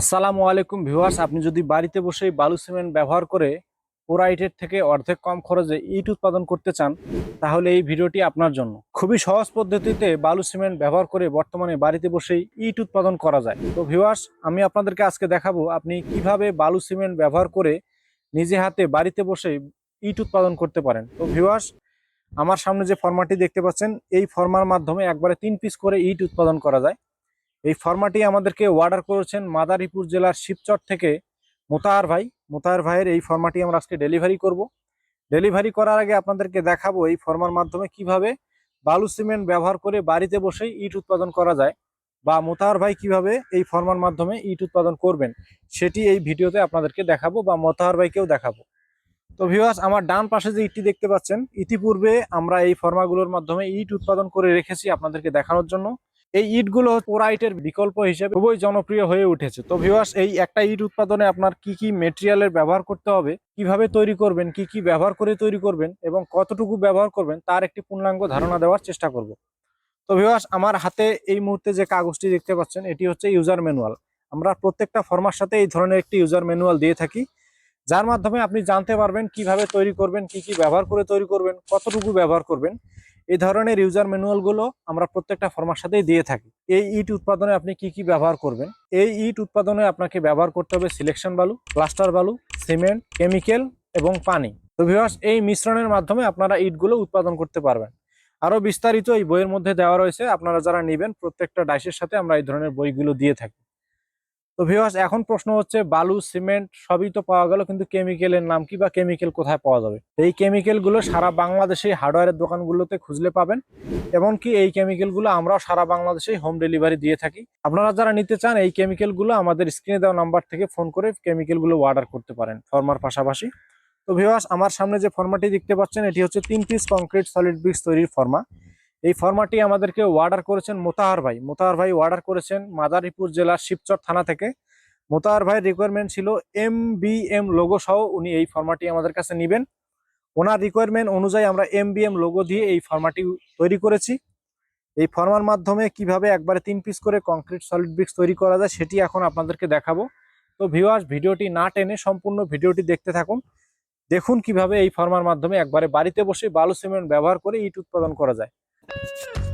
আসসালামু আলাইকুম ভিউয়ার্স, আপনি যদি বাড়িতে বসেই বালু সিমেন্ট ব্যবহার করে পোরাইটের থেকে অর্ধেক কম খরচে ইট উৎপাদন করতে চান, তাহলে এই ভিডিওটি আপনার জন্য। খুবই সহজ পদ্ধতিতে বালু সিমেন্ট ব্যবহার করে বর্তমানে বাড়িতে বসেই ইট উৎপাদন করা যায়। তো ভিউয়ার্স, আমি আপনাদেরকে আজকে দেখাবো আপনি কীভাবে বালু সিমেন্ট ব্যবহার করে নিজে হাতে বাড়িতে বসেই ইট উৎপাদন করতে পারেন। তো ভিউয়ার্স, আমার সামনে যে ফর্মাটি দেখতে পাচ্ছেন, এই ফর্মার মাধ্যমে একবারে তিন পিস করে ইট উৎপাদন করা যায়। এই ফর্মাটি আমাদেরকে অর্ডার করেছেন মাদারীপুর জেলার শিবচর থেকে মোতাহার ভাই। মোতাহার ভাইয়ের এই ফর্মাটি আমরা আজকে ডেলিভারি করব। ডেলিভারি করার আগে আপনাদেরকে দেখাবো এই ফর্মার মাধ্যমে কীভাবে বালু সিমেন্ট ব্যবহার করে বাড়িতে বসেই ইট উৎপাদন করা যায় বা মোতাহার ভাই কীভাবে এই ফর্মার মাধ্যমে ইট উৎপাদন করবেন সেটি এই ভিডিওতে আপনাদেরকে দেখাবো বা মোতাহার ভাইকেও দেখাবো। তো ভিউয়ার্স আমার ডান পাশে যে ইটটি দেখতে পাচ্ছেন, ইতিপূর্বে আমরা এই ফর্মাগুলোর মাধ্যমে ইট উৎপাদন করে রেখেছি আপনাদেরকে দেখানোর জন্য। এই ইটগুলো পোরাইটের বিকল্প হিসেবে খুবই জনপ্রিয় হয়ে উঠেছে। তো ভিউয়ার্স এই একটা ইট উৎপাদনে আপনার কি কি মেটেরিয়ালের ব্যবহার করতে হবে, কীভাবে তৈরি করবেন, কি কি ব্যবহার করে তৈরি করবেন এবং কতটুকু ব্যবহার করবেন, তার একটি পূর্ণাঙ্গ ধারণা দেওয়ার চেষ্টা করব। তো ভিউয়ার্স আমার হাতে এই মুহূর্তে যে কাগজটি দেখতে পাচ্ছেন, এটি হচ্ছে ইউজার ম্যানুয়াল আমরা প্রত্যেকটা ফর্মার সাথে এই ধরনের একটি ইউজার ম্যানুয়াল দিয়ে থাকি, যার মাধ্যমে আপনি জানতে পারবেন কীভাবে তৈরি করবেন, কি কি ব্যবহার করে তৈরি করবেন, কতটুকু ব্যবহার করবেন। এই ধরনের ইউজার ম্যানুয়ালগুলো আমরা প্রত্যেকটা ফর্মার সাথেই দিয়ে থাকি। এই ইট উৎপাদনে আপনি কি কি ব্যবহার করবেন? এই ইট উৎপাদনে আপনাকে ব্যবহার করতে হবে সিলেকশন বালু প্লাস্টার বালু সিমেন্ট কেমিক্যাল এবং পানি। তো ভিউয়ার্স এই মিশ্রণের মাধ্যমে আপনারা ইটগুলো উৎপাদন করতে পারবেন। আরও বিস্তারিত এই বইয়ের মধ্যে দেওয়া রয়েছে, আপনারা যারা নেবেন প্রত্যেকটা ডাইসের সাথে আমরা এই ধরনের বইগুলো দিয়ে থাকি। তো ভিউয়ার্স এখন প্রশ্ন হচ্ছে, বালু, সিমেন্ট সবই তো পাওয়া গেল, কিন্তু কেমিক্যালের নাম কি বা কেমিক্যাল কোথায় পাওয়া যাবে? এই কেমিক্যালগুলো সারা বাংলাদেশে হার্ডওয়্যারের দোকানগুলোতে খুঁজলে পাবেন, এমনকি এই কেমিক্যালগুলো আমরাও সারা বাংলাদেশে হোম ডেলিভারি দিয়ে থাকি। আপনারা যারা নিতে চান, এই কেমিক্যালগুলো আমাদের স্ক্রিনে দেওয়া নাম্বার থেকে ফোন করে কেমিক্যালগুলো অর্ডার করতে পারেন ফর্মার পাশাপাশি। তো ভিউয়ার্স আমার সামনে যে ফর্মাটি দেখতে পাচ্ছেন, এটি হচ্ছে তিন পিস কংক্রিট সলিড ব্রিক্স তৈরির ফর্মা এই ফর্মাটি আমাদেরকে অর্ডার করেছেন মোতাহার ভাই। মোতাহার ভাই অর্ডার করেছেন মাদারীপুর জেলার শিবচর থানা থেকে। মোতাহার ভাইয়ের রিকোয়ারমেন্ট ছিল এম বি এম লোগো সহ উনি এই ফর্মাটি আমাদের কাছে নেবেন। ওনার রিকোয়ারমেন্ট অনুযায়ী আমরা এম বি এম লোগো দিয়ে এই ফর্মাটি তৈরি করেছি। এই ফর্মার মাধ্যমে কীভাবে একবারে তিন পিস করে কংক্রিট সলিড ব্রিক্স তৈরি করা যায় সেটি এখন আপনাদেরকে দেখাবো। তো ভিউয়ার্স ভিডিওটি না টেনে সম্পূর্ণ ভিডিওটি দেখতে থাকুন। দেখুন কীভাবে এই ফর্মার মাধ্যমে একবারে বাড়িতে বসে বালু সিমেন্ট ব্যবহার করে ইট উৎপাদন করা যায়। Yeah.